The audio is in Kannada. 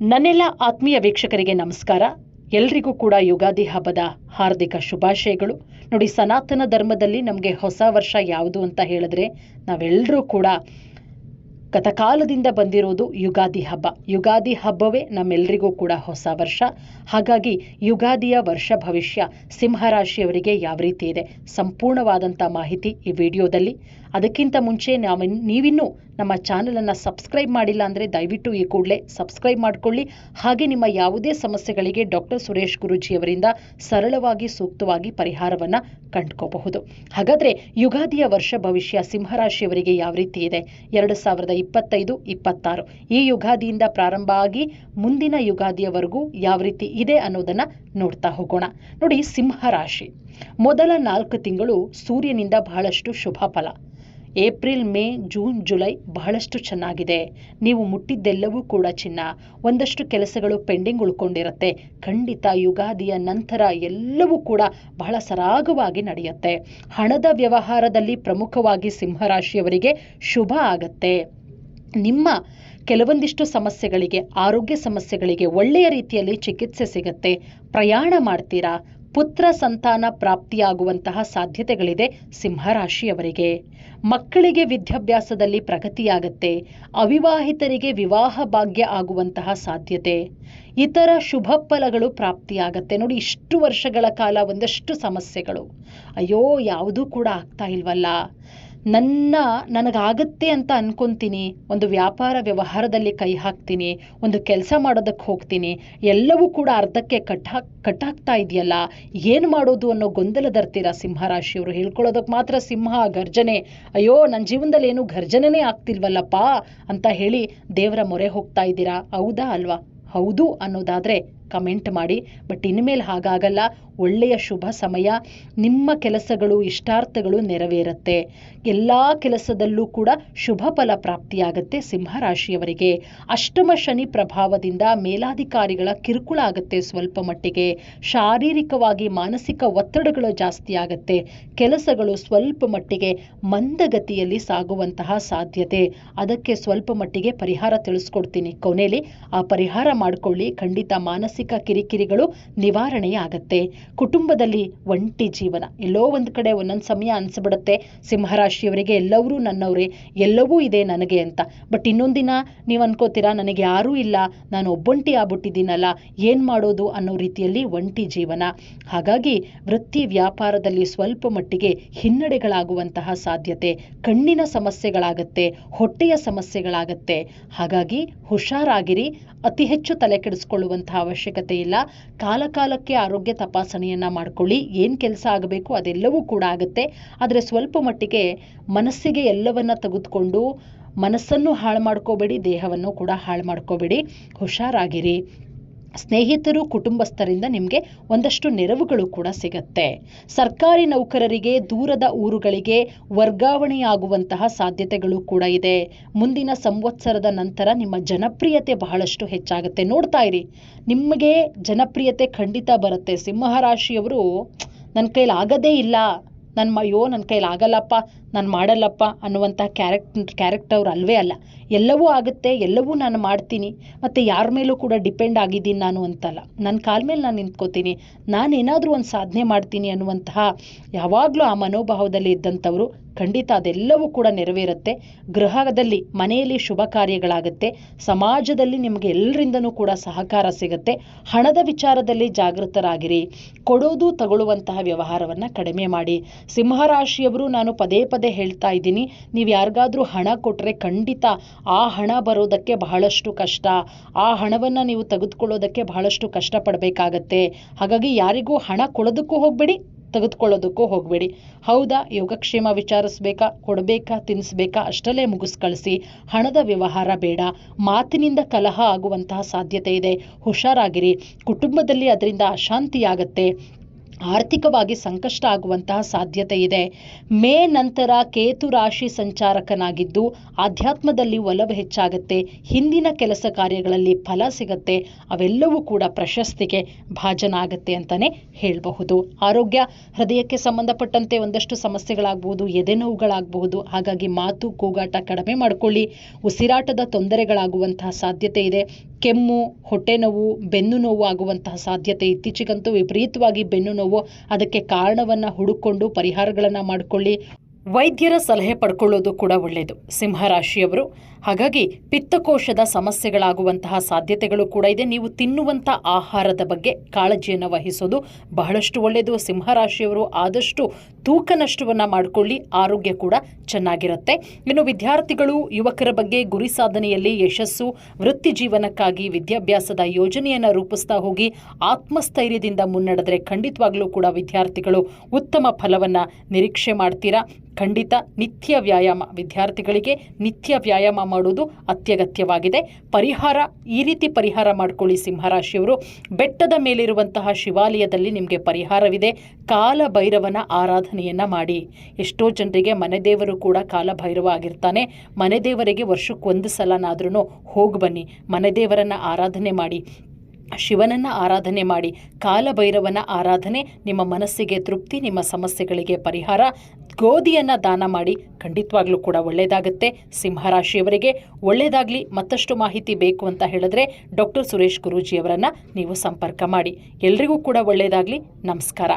ನನ್ನೆಲ್ಲ ಆತ್ಮೀಯ ವೀಕ್ಷಕರಿಗೆ ನಮಸ್ಕಾರ. ಎಲ್ರಿಗೂ ಕೂಡ ಯುಗಾದಿ ಹಬ್ಬದ ಹಾರ್ದಿಕ ಶುಭಾಶಯಗಳು. ನೋಡಿ, ಸನಾತನ ಧರ್ಮದಲ್ಲಿ ನಮಗೆ ಹೊಸ ವರ್ಷ ಯಾವುದು ಅಂತ ಹೇಳಿದ್ರೆ ನಾವೆಲ್ಲರೂ ಕೂಡ ಗತಕಾಲದಿಂದ ಬಂದಿರೋದು ಯುಗಾದಿ ಹಬ್ಬ. ಯುಗಾದಿ ಹಬ್ಬವೇ ನಮ್ಮೆಲ್ಲರಿಗೂ ಕೂಡ ಹೊಸ ವರ್ಷ. ಹಾಗಾಗಿ ಯುಗಾದಿಯ ವರ್ಷ ಭವಿಷ್ಯ ಸಿಂಹರಾಶಿಯವರಿಗೆ ಯಾವ ರೀತಿ ಇದೆ ಸಂಪೂರ್ಣವಾದಂಥ ಮಾಹಿತಿ ಈ ವಿಡಿಯೋದಲ್ಲಿ. ಅದಕ್ಕಿಂತ ಮುಂಚೆ ನಾವು ನೀವಿನ್ನೂ ನಮ್ಮ ಚಾನಲನ್ನು ಸಬ್ಸ್ಕ್ರೈಬ್ ಮಾಡಿಲ್ಲ ಅಂದರೆ ದಯವಿಟ್ಟು ಈ ಕೂಡಲೇ ಸಬ್ಸ್ಕ್ರೈಬ್ ಮಾಡಿಕೊಳ್ಳಿ. ಹಾಗೆ ನಿಮ್ಮ ಯಾವುದೇ ಸಮಸ್ಯೆಗಳಿಗೆ ಡಾಕ್ಟರ್ ಸುರೇಶ್ ಗುರುಜಿಯವರಿಂದ ಸರಳವಾಗಿ ಸೂಕ್ತವಾಗಿ ಪರಿಹಾರವನ್ನು ಕಂಡುಕೋಬಹುದು. ಹಾಗಾದರೆ ಯುಗಾದಿಯ ವರ್ಷ ಭವಿಷ್ಯ ಸಿಂಹರಾಶಿಯವರಿಗೆ ಯಾವ ರೀತಿ ಇದೆ? ಎರಡು ಸಾವಿರದ ಇಪ್ಪತ್ತೈದು, ಇಪ್ಪತ್ತಾರು. ಈ ಯುಗಾದಿಯಿಂದ ಪ್ರಾರಂಭ ಆಗಿ ಮುಂದಿನ ಯುಗಾದಿಯವರೆಗೂ ಯಾವ ರೀತಿ ಇದೆ ಅನ್ನೋದನ್ನು ನೋಡ್ತಾ ಹೋಗೋಣ. ನೋಡಿ, ಸಿಂಹ ರಾಶಿ. ಮೊದಲ ನಾಲ್ಕು ತಿಂಗಳು ಸೂರ್ಯನಿಂದ ಬಹಳಷ್ಟು ಶುಭ ಫಲ. ಏಪ್ರಿಲ್, ಮೇ, ಜೂನ್, ಜುಲೈ ಬಹಳಷ್ಟು ಚೆನ್ನಾಗಿದೆ. ನೀವು ಮುಟ್ಟಿದ್ದೆಲ್ಲವೂ ಕೂಡ ಚಿನ್ನ. ಒಂದಷ್ಟು ಕೆಲಸಗಳು ಪೆಂಡಿಂಗ್ ಉಳ್ಕೊಂಡಿರುತ್ತೆ. ಖಂಡಿತ ಯುಗಾದಿಯ ನಂತರ ಎಲ್ಲವೂ ಕೂಡ ಬಹಳ ಸರಾಗವಾಗಿ ನಡೆಯುತ್ತೆ. ಹಣದ ವ್ಯವಹಾರದಲ್ಲಿ ಪ್ರಮುಖವಾಗಿ ಸಿಂಹರಾಶಿಯವರಿಗೆ ಶುಭ ಆಗತ್ತೆ. ನಿಮ್ಮ ಕೆಲವೊಂದಿಷ್ಟು ಸಮಸ್ಯೆಗಳಿಗೆ, ಆರೋಗ್ಯ ಸಮಸ್ಯೆಗಳಿಗೆ ಒಳ್ಳೆಯ ರೀತಿಯಲ್ಲಿ ಚಿಕಿತ್ಸೆ ಸಿಗತ್ತೆ. ಪ್ರಯಾಣ ಮಾಡ್ತೀರಾ? ಪುತ್ರ ಸಂತಾನ ಪ್ರಾಪ್ತಿಯಾಗುವಂತಹ ಸಾಧ್ಯತೆಗಳಿದೆ ಸಿಂಹರಾಶಿಯವರಿಗೆ. ಮಕ್ಕಳಿಗೆ ವಿದ್ಯಾಭ್ಯಾಸದಲ್ಲಿ ಪ್ರಗತಿಯಾಗತ್ತೆ. ಅವಿವಾಹಿತರಿಗೆ ವಿವಾಹ ಭಾಗ್ಯ ಆಗುವಂತಹ ಸಾಧ್ಯತೆ. ಇತರ ಶುಭ ಫಲಗಳು ಪ್ರಾಪ್ತಿಯಾಗತ್ತೆ. ನೋಡಿ, ಇಷ್ಟು ವರ್ಷಗಳ ಕಾಲ ಒಂದಷ್ಟು ಸಮಸ್ಯೆಗಳು. ಅಯ್ಯೋ, ಯಾವುದೂ ಕೂಡ ಆಗ್ತಾ ಇಲ್ವಲ್ಲ. ನನ್ನ ನನಗಾಗತ್ತೆ ಅಂತ ಅನ್ಕೊಂತೀನಿ, ಒಂದು ವ್ಯಾಪಾರ ವ್ಯವಹಾರದಲ್ಲಿ ಕೈ ಹಾಕ್ತೀನಿ, ಒಂದು ಕೆಲಸ ಮಾಡೋದಕ್ಕೆ ಹೋಗ್ತೀನಿ, ಎಲ್ಲವೂ ಕೂಡ ಅರ್ಧಕ್ಕೆ ಕಟ್ಟಾಕ್ ಕಟ್ಟಾಗ್ತಾ ಇದೆಯಲ್ಲ, ಏನು ಮಾಡೋದು ಅನ್ನೋ ಗೊಂದಲದರ್ತೀರ ಸಿಂಹರಾಶಿಯವರು ಹೇಳ್ಕೊಳ್ಳೋದಕ್ಕೆ ಮಾತ್ರ ಸಿಂಹ ಗರ್ಜನೆ. ಅಯ್ಯೋ ನನ್ನ ಜೀವನದಲ್ಲಿ ಏನು ಗರ್ಜನೆನೇ ಆಗ್ತಿಲ್ವಲ್ಲಪ್ಪ ಅಂತ ಹೇಳಿ ದೇವರ ಮೊರೆ ಹೋಗ್ತಾ ಇದ್ದೀರಾ? ಹೌದಾ ಅಲ್ವಾ? ಹೌದು ಅನ್ನೋದಾದರೆ ಕಮೆಂಟ್ ಮಾಡಿ. ಬಟ್ ಇನ್ಮೇಲೆ ಹಾಗಾಗಲ್ಲ. ಒಳ್ಳೆಯ ಶುಭ ಸಮಯ. ನಿಮ್ಮ ಕೆಲಸಗಳು, ಇಷ್ಟಾರ್ಥಗಳು ನೆರವೇರುತ್ತೆ. ಎಲ್ಲ ಕೆಲಸದಲ್ಲೂ ಕೂಡ ಶುಭ ಫಲ ಪ್ರಾಪ್ತಿಯಾಗತ್ತೆ ಸಿಂಹರಾಶಿಯವರಿಗೆ ಅಷ್ಟಮ ಶನಿ ಪ್ರಭಾವದಿಂದ ಮೇಲಾಧಿಕಾರಿಗಳ ಕಿರುಕುಳ ಆಗುತ್ತೆ ಸ್ವಲ್ಪ ಮಟ್ಟಿಗೆ. ಶಾರೀರಿಕವಾಗಿ, ಮಾನಸಿಕ ಒತ್ತಡಗಳು ಜಾಸ್ತಿ ಆಗುತ್ತೆ. ಕೆಲಸಗಳು ಸ್ವಲ್ಪ ಮಟ್ಟಿಗೆ ಮಂದಗತಿಯಲ್ಲಿ ಸಾಗುವಂತಹ ಸಾಧ್ಯತೆ. ಅದಕ್ಕೆ ಸ್ವಲ್ಪ ಮಟ್ಟಿಗೆ ಪರಿಹಾರ ತಿಳಿಸ್ಕೊಡ್ತೀನಿ. ಕೊನೆಯಲ್ಲಿ ಆ ಪರಿಹಾರ ಮಾಡ್ಕೊಳ್ಳಿ. ಖಂಡಿತ ಮಾನಸಿಕ ಕಿರಿಕಿರಿಗಳು ನಿವಾರಣೆಯಾಗತ್ತೆ. ಕುಟುಂಬದಲ್ಲಿ ಒಂಟಿ ಜೀವನ. ಎಲ್ಲೋ ಒಂದು ಕಡೆ ಒಂದೊಂದು ಸಮಯ ಅನಿಸ್ಬಿಡುತ್ತೆ. ಸಿಂಹರಾಶಿಯವರಿಗೆ ಎಲ್ಲವರೂ ನನ್ನವರೇ, ಎಲ್ಲವೂ ಇದೆ ನನಗೆ ಅಂತ. ಬಟ್ ಇನ್ನೊಂದಿನ ನೀವು ಅನ್ಕೋತೀರಾ, ನನಗೆ ಯಾರೂ ಇಲ್ಲ, ನಾನು ಒಬ್ಬೊಂಟಿ ಆಗ್ಬಿಟ್ಟಿದ್ದೀನಲ್ಲ, ಏನು ಮಾಡೋದು ಅನ್ನೋ ರೀತಿಯಲ್ಲಿ ಒಂಟಿ ಜೀವನ. ಹಾಗಾಗಿ ವೃತ್ತಿ ವ್ಯಾಪಾರದಲ್ಲಿ ಸ್ವಲ್ಪ ಮಟ್ಟಿಗೆ ಹಿನ್ನಡೆಗಳಾಗುವಂತಹ ಸಾಧ್ಯತೆ. ಕಣ್ಣಿನ ಸಮಸ್ಯೆಗಳಾಗತ್ತೆ, ಹೊಟ್ಟೆಯ ಸಮಸ್ಯೆಗಳಾಗತ್ತೆ. ಹಾಗಾಗಿ ಹುಷಾರಾಗಿರಿ, ಅತಿ ಹೆಚ್ಚು ತಲೆ ಕೆಡಿಸ್ಕೊಳ್ಳುವಂತಹ ಅವಶ್ಯಕತೆ ಇಲ್ಲ. ಕಾಲಕಾಲಕ್ಕೆ ಆರೋಗ್ಯ ತಪಾಸಣೆಯನ್ನು ಮಾಡ್ಕೊಳ್ಳಿ. ಏನು ಕೆಲಸ ಆಗಬೇಕು ಅದೆಲ್ಲವೂ ಕೂಡ ಆಗುತ್ತೆ. ಆದರೆ ಸ್ವಲ್ಪ ಮಟ್ಟಿಗೆ ಮನಸ್ಸಿಗೆ ಎಲ್ಲವನ್ನ ತೆಗೆದುಕೊಂಡು ಮನಸ್ಸನ್ನು ಹಾಳು ಮಾಡ್ಕೋಬೇಡಿ, ದೇಹವನ್ನು ಕೂಡ ಹಾಳು ಮಾಡ್ಕೋಬೇಡಿ. ಹುಷಾರಾಗಿರಿ. ಸ್ನೇಹಿತರು, ಕುಟುಂಬಸ್ಥರಿಂದ ನಿಮಗೆ ಒಂದಷ್ಟು ನೆರವುಗಳು ಕೂಡ ಸಿಗತ್ತೆ. ಸರ್ಕಾರಿ ನೌಕರರಿಗೆ, ದೂರದ ಊರುಗಳಿಗೆ ವರ್ಗಾವಣೆಯಾಗುವಂತಹ ಸಾಧ್ಯತೆಗಳು ಕೂಡ ಇದೆ. ಮುಂದಿನ ಸಂವತ್ಸರದ ನಂತರ ನಿಮ್ಮ ಜನಪ್ರಿಯತೆ ಬಹಳಷ್ಟು ಹೆಚ್ಚಾಗುತ್ತೆ. ನೋಡ್ತಾ ಇರಿ. ನಿಮಗೆ ಜನಪ್ರಿಯತೆ ಖಂಡಿತ ಬರುತ್ತೆ. ಸಿಂಹರಾಶಿಯವರು ನನ್ನ ಕೈಲಿ ಆಗದೇ ಇಲ್ಲ. ನನ್ನ ಅಯ್ಯೋ ನನ್ನ ಕೈಲಿ ಆಗಲ್ಲಪ್ಪ ನಾನು ಮಾಡಲ್ಲಪ್ಪ ಅನ್ನುವಂಥ ಕ್ಯಾರೆಕ್ಟ್ ಕ್ಯಾರೆಕ್ಟರ್ ಅಲ್ವೇ ಅಲ್ಲ. ಎಲ್ಲವೂ ಆಗುತ್ತೆ, ಎಲ್ಲವೂ ನಾನು ಮಾಡ್ತೀನಿ, ಮತ್ತು ಯಾರ ಮೇಲೂ ಕೂಡ ಡಿಪೆಂಡ್ ಆಗಿದ್ದೀನಿ ನಾನು ಅಂತಲ್ಲ. ನನ್ನ ಕಾಲ ಮೇಲೆ ನಾನು ನಿಂತ್ಕೋತೀನಿ ನಾನೇನಾದರೂ ಒಂದು ಸಾಧನೆ ಮಾಡ್ತೀನಿ ಅನ್ನುವಂತಹ ಯಾವಾಗಲೂ ಆ ಮನೋಭಾವದಲ್ಲಿ ಇದ್ದಂಥವರು ಖಂಡಿತ ಅದೆಲ್ಲವೂ ಕೂಡ ನೆರವೇರುತ್ತೆ. ಗೃಹದಲ್ಲಿ, ಮನೆಯಲ್ಲಿ ಶುಭ ಕಾರ್ಯಗಳಾಗುತ್ತೆ, ಸಮಾಜದಲ್ಲಿ ನಿಮಗೆ ಎಲ್ಲರಿಂದನೂ ಕೂಡ ಸಹಕಾರ ಸಿಗುತ್ತೆ. ಹಣದ ವಿಚಾರದಲ್ಲಿ ಜಾಗೃತರಾಗಿರಿ, ಕೊಡೋದು ತಗೊಳ್ಳುವಂತಹ ವ್ಯವಹಾರವನ್ನು ಕಡಿಮೆ ಮಾಡಿ. ಸಿಂಹರಾಶಿಯವರು ನಾನು ಪದೇ ಪದೇ ಹೇಳ್ತಾ ಇದ್ದೀನಿ. ನೀವು ಯಾರಿಗಾದ್ರೂ ಹಣ ಕೊಟ್ಟರೆ ಖಂಡಿತ ಆ ಹಣ ಬರೋದಕ್ಕೆ ಬಹಳಷ್ಟು ಕಷ್ಟ. ಆ ಹಣವನ್ನು ನೀವು ತೆಗೆದುಕೊಳ್ಳೋದಕ್ಕೆ ಬಹಳಷ್ಟು ಕಷ್ಟಪಡಬೇಕಾಗತ್ತೆ. ಹಾಗಾಗಿ ಯಾರಿಗೂ ಹಣ ಕೊಡೋದಕ್ಕೂ ಹೋಗಬೇಡಿ, ತೆಗೆದುಕೊಳ್ಳೋದಕ್ಕೂ ಹೋಗಬೇಡಿ. ಹೌದಾ? ಯೋಗಕ್ಷೇಮ ವಿಚಾರಿಸ್ಬೇಕಾ? ಕೊಡಬೇಕಾ? ತಿನ್ನಿಸ್ಬೇಕಾ ಅಷ್ಟಲ್ಲೇ ಮುಗಿಸ್ ಕಳಿಸಿ ಹಣದ ವ್ಯವಹಾರ ಬೇಡ. ಮಾತಿನಿಂದ ಕಲಹ ಆಗುವಂತಹ ಸಾಧ್ಯತೆ ಇದೆ. ಹುಷಾರಾಗಿರಿ. ಕುಟುಂಬದಲ್ಲಿ ಅದರಿಂದ ಅಶಾಂತಿಯಾಗತ್ತೆ. ಆರ್ಥಿಕವಾಗಿ ಸಂಕಷ್ಟ ಆಗುವಂತಹ ಸಾಧ್ಯತೆ ಇದೆ. ಮೇ ನಂತರ ಕೇತು ರಾಶಿ ಸಂಚಾರಕನಾಗಿದ್ದು ಆಧ್ಯಾತ್ಮದಲ್ಲಿ ಒಲವು ಹೆಚ್ಚಾಗುತ್ತೆ, ಹಿಂದಿನ ಕೆಲಸ ಕಾರ್ಯಗಳಲ್ಲಿ ಫಲ ಸಿಗತ್ತೆ, ಅವೆಲ್ಲವೂ ಕೂಡ ಪ್ರಶಸ್ತಿಗೆ ಭಾಜನ ಆಗತ್ತೆ ಅಂತಾನೆ ಹೇಳಬಹುದು. ಆರೋಗ್ಯ, ಹೃದಯಕ್ಕೆ ಸಂಬಂಧಪಟ್ಟಂತೆ ಒಂದಷ್ಟು ಸಮಸ್ಯೆಗಳಾಗಬಹುದು, ಎದೆನೋವುಗಳಾಗಬಹುದು, ಹಾಗಾಗಿ ಮಾತು ಕೂಗಾಟ ಕಡಿಮೆ ಮಾಡಿಕೊಳ್ಳಿ. ಉಸಿರಾಟದ ತೊಂದರೆಗಳಾಗುವಂತಹ ಸಾಧ್ಯತೆ ಇದೆ. ಕೆಮ್ಮು, ಹೊಟ್ಟೆ ನೋವು, ಬೆನ್ನು ನೋವು ಆಗುವಂತಹ ಸಾಧ್ಯತೆ ಇತ್ತೀಚೆಗಂತೂ ವಿಪರೀತವಾಗಿ ಬೆನ್ನು ನೋವು. ಅದಕ್ಕೆ ಕಾರಣವನ್ನು ಹುಡುಕೊಂಡು ಪರಿಹಾರಗಳನ್ನು ಮಾಡಿಕೊಳ್ಳಿ. ವೈದ್ಯರ ಸಲಹೆ ಪಡ್ಕೊಳ್ಳೋದು ಕೂಡ ಒಳ್ಳೆಯದು ಸಿಂಹರಾಶಿಯವರು ಹಾಗಾಗಿ ಪಿತ್ತಕೋಶದ ಸಮಸ್ಯೆಗಳಾಗುವಂತಹ ಸಾಧ್ಯತೆಗಳು ಕೂಡ ಇದೆ. ನೀವು ತಿನ್ನುವಂಥ ಆಹಾರದ ಬಗ್ಗೆ ಕಾಳಜಿಯನ್ನು ವಹಿಸೋದು ಬಹಳಷ್ಟು ಒಳ್ಳೆಯದು ಸಿಂಹರಾಶಿಯವರು ಆದಷ್ಟು ತೂಕ ನಷ್ಟವನ್ನು ಮಾಡಿಕೊಳ್ಳಿ, ಆರೋಗ್ಯ ಕೂಡ ಚೆನ್ನಾಗಿರುತ್ತೆ. ಇನ್ನು ವಿದ್ಯಾರ್ಥಿಗಳು, ಯುವಕರ ಬಗ್ಗೆ ಗುರಿ ಸಾಧನೆಯಲ್ಲಿ ಯಶಸ್ಸು, ವೃತ್ತಿ ಜೀವನಕ್ಕಾಗಿ ವಿದ್ಯಾಭ್ಯಾಸದ ಯೋಜನೆಯನ್ನು ರೂಪಿಸ್ತಾ ಹೋಗಿ, ಆತ್ಮಸ್ಥೈರ್ಯದಿಂದ ಮುನ್ನಡೆದ್ರೆ ಖಂಡಿತವಾಗ್ಲೂ ಕೂಡ ವಿದ್ಯಾರ್ಥಿಗಳು ಉತ್ತಮ ಫಲವನ್ನು ನಿರೀಕ್ಷೆ ಮಾಡ್ತೀರಾ? ಖಂಡಿತ ನಿತ್ಯ ವ್ಯಾಯಾಮ, ವಿದ್ಯಾರ್ಥಿಗಳಿಗೆ ನಿತ್ಯ ವ್ಯಾಯಾಮ ಮಾಡೋದು ಅತ್ಯಗತ್ಯವಾಗಿದೆ. ಪರಿಹಾರ, ಈ ರೀತಿ ಪರಿಹಾರ ಮಾಡ್ಕೊಳ್ಳಿ ಸಿಂಹರಾಶಿಯವರು. ಬೆಟ್ಟದ ಮೇಲಿರುವಂತಹ ಶಿವಾಲಯದಲ್ಲಿ ನಿಮಗೆ ಪರಿಹಾರವಿದೆ. ಕಾಲಭೈರವನ ಆರಾಧನೆಯನ್ನು ಮಾಡಿ. ಎಷ್ಟೋ ಜನರಿಗೆ ಮನೆದೇವರು ಕೂಡ ಕಾಲಭೈರವ ಆಗಿರ್ತಾನೆ. ಮನೆದೇವರಿಗೆ ವರ್ಷಕ್ಕೊಂದು ಸಲನಾದ್ರೂ ಹೋಗಿ ಬನ್ನಿ. ಮನೆದೇವರನ್ನು ಆರಾಧನೆ ಮಾಡಿ. ಶಿವನನ್ನು ಆರಾಧನೆ ಮಾಡಿ. ಕಾಲಭೈರವನ ಆರಾಧನೆ ನಿಮ್ಮ ಮನಸ್ಸಿಗೆ ತೃಪ್ತಿ, ನಿಮ್ಮ ಸಮಸ್ಯೆಗಳಿಗೆ ಪರಿಹಾರ. ಗೋಧಿಯನ್ನು ದಾನ ಮಾಡಿ ಖಂಡಿತವಾಗ್ಲೂ ಕೂಡ ಒಳ್ಳೆಯದಾಗುತ್ತೆ ಸಿಂಹರಾಶಿಯವರಿಗೆ ಒಳ್ಳೆಯದಾಗಲಿ ಮತ್ತಷ್ಟು ಮಾಹಿತಿ ಬೇಕು ಅಂತ ಹೇಳಿದ್ರೆ ಡಾಕ್ಟರ್ ಸುರೇಶ್ ಗುರೂಜಿಯವರನ್ನು ನೀವು ಸಂಪರ್ಕ ಮಾಡಿ. ಎಲ್ರಿಗೂ ಕೂಡ ಒಳ್ಳೆಯದಾಗಲಿ ನಮಸ್ಕಾರ.